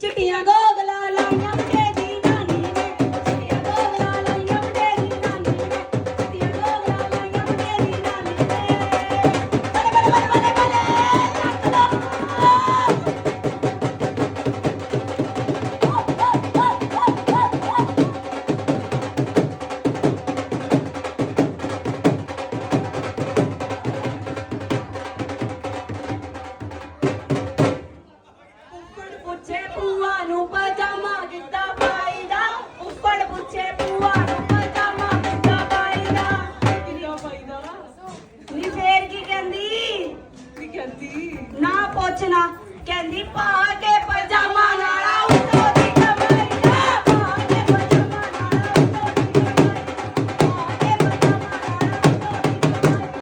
Chuyện? ਪੁੱਛੇ ਪੂਆ ਨੂੰ ਪਜਾਮਾ ਗਿੱਧਾ ਪਾਈਦਾ ਉੱਪਰ ਪੁੱਛੇ ਪੂਆ ਨੂੰ ਪਜਾਮਾ ਗਿੱਧਾ ਪਾਈਦਾ ਕਿੰਨਾ ਪਾਈਦਾ ਨੀ ਫੇਰ ਕੀ ਕਹਿੰਦੀ? ਕੀ ਕਹਿੰਦੀ? ਨਾ ਪੁੱਛਣਾ ਕਹਿੰਦੀ ਪਾ ਕੇ